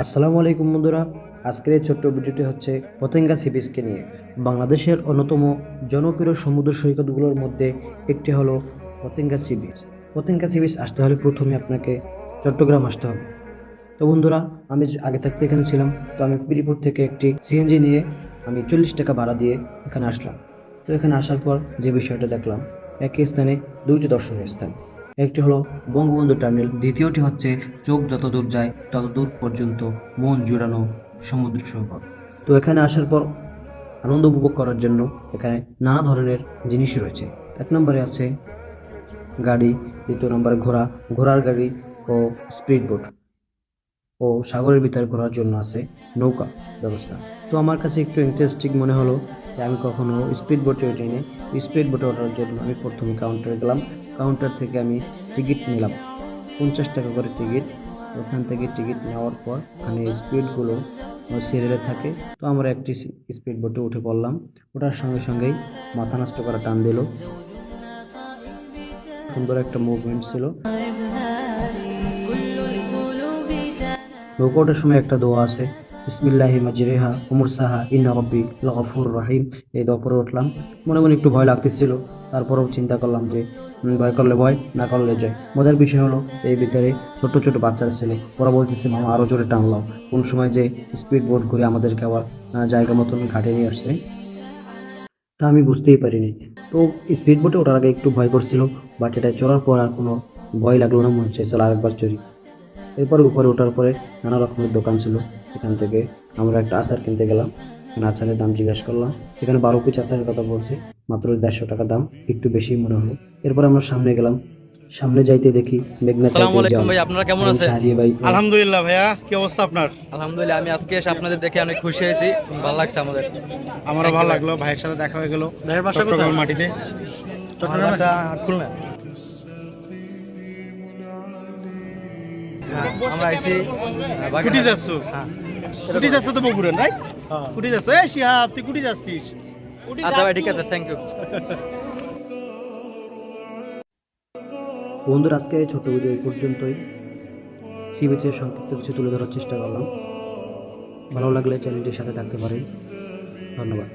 আসসালামু আলাইকুম বন্ধুরা। আজকের এই ছোট্ট ভিডিওটি হচ্ছে পতেঙ্গা সি বিচকে নিয়ে। বাংলাদেশের অন্যতম জনপ্রিয় সমুদ্র সৈকতগুলোর মধ্যে একটি হলো Patenga sea beach. Patenga sea beach আসতে হলে প্রথমে আপনাকে চট্টগ্রাম আসতে হবে। তো বন্ধুরা, আমি আগে থাকতে এখানে ছিলাম, তো আমি পিরিপুর থেকে একটি সিএনজি নিয়ে আমি চল্লিশ টাকা ভাড়া দিয়ে এখানে আসলাম। তো এখানে আসার পর যে বিষয়টা দেখলাম, একই স্থানে দুইটি দর্শনীয় স্থান। একটি হলো বঙ্গবন্ধু টানেল দ্বিতীয়টি হচ্ছে চোখ যত দূর যায় তত দূর পর্যন্ত মন জুড়ানো সমুদ্র সৈকত। তো এখানে আসার পর আনন্দ উপভোগ করার জন্য এখানে নানা ধরনের জিনিস রয়েছে। এক নম্বরে আছে গাড়ি, দ্বিতীয় নম্বরে ঘোড়া, ঘোড়ার গাড়ি ও স্পিড বোট ও সাগরের ভিতরে ঘোরার জন্য আছে নৌকা ব্যবস্থা। তো আমার কাছে একটু ইন্টারেস্টিং মনে হলো যে আমি কখনো স্পিড বোটে উঠিনি। স্পিড বোটে ওঠার জন্য আমি প্রথমে কাউন্টারে গেলাম। কাউন্টার থেকে আমি টিকিট নিলাম। পঞ্চাশ টাকা করে টিকিট ওখান থেকে টিকিট নেওয়ার পর ওখানে স্পিডগুলো সিরিয়ালে থাকে। তো আমরা একটি স্পিড বোটে উঠে পড়লাম। ওঠার সঙ্গে সঙ্গেই মাথা নষ্ট করা টান দিল। সুন্দর একটা মুভমেন্ট ছিল। ওঠার সময় একটা দোয়া আছে, বিসমিল্লাহি মাজরিহা, উমরসাহা, ইন্না রব্বি লগফুর রাহিম। এই দোয়া পরে উঠলাম। মনে মনে একটু ভয় লাগতেছিল। তারপরেও চিন্তা করলাম যে ভয় করলে ভয়, না করলে জয়। মজার বিষয় হলো, এই ভিতরে ছোট ছোট বাচ্চারা ছিল। ওরা বলতেছে, মামা আরও জোরে টানলাম কোন সময় যে স্পিড বোট ঘুরে আমাদেরকে আবার জায়গা মতন ঘাটে নিয়ে আসছে? তা আমি বুঝতেই পারিনি। তো স্পিড বোটে ওঠার আগে একটু ভয় করছিল বাট এটা চড়ার পর আর কোনো ভয় লাগল না, মনে হচ্ছে, চলো আরেকবার চড়ি। এরপর উপরে ওঠার পরে নানা রকমের দোকান ছিল। এখান থেকে আমরা একটা আচার কিনতে গেলাম। এখানে আচারের দাম জিজ্ঞাসা করলাম। এখানে বারো পিস আচারের কথা বলছে মাত্র দেড়শো টাকা দাম একটু বেশি মনে হলো। এরপর আমরা সামনে গেলাম। সামনে যাইতে দেখি মেঘনা আসসালামু আলাইকুম ভাই আপনারা কেমন আছেন? ভাই আলহামদুলিল্লাহ ভাইয়া কি অবস্থা আপনার? আলহামদুলিল্লাহ আমি আজকে এসে আপনাদের দেখে অনেক খুশি হয়েছি। ভালো লাগছে আমাদের। আমারও ভালো লাগল ভাইয়ের সাথে দেখা হয়ে গেল ভাইয়ের বাসা চট্টগ্রাম কোথায়? মাটিতে। বাসা খুলনা। আমরা আইছি কুটি। যাচ্ছ হ্যাঁ। কুটি যাচ্ছ তো বগুড়েন রাইট হ্যাঁ। কুটি যাচ্ছ এই শিহাব তুই কুটি যাচ্ছিস আচ্ছা ভাই ঠিক আছে থ্যাংক ইউ বন্ধুরা আজকে এই ছোট ভিডিও এই পর্যন্তই। সি বিচের সংক্ষিপ্ত কিছু তুলে ধরার চেষ্টা করলাম। ভালো লাগলে চ্যানেলটির সাথে থাকতে পারেন। ধন্যবাদ।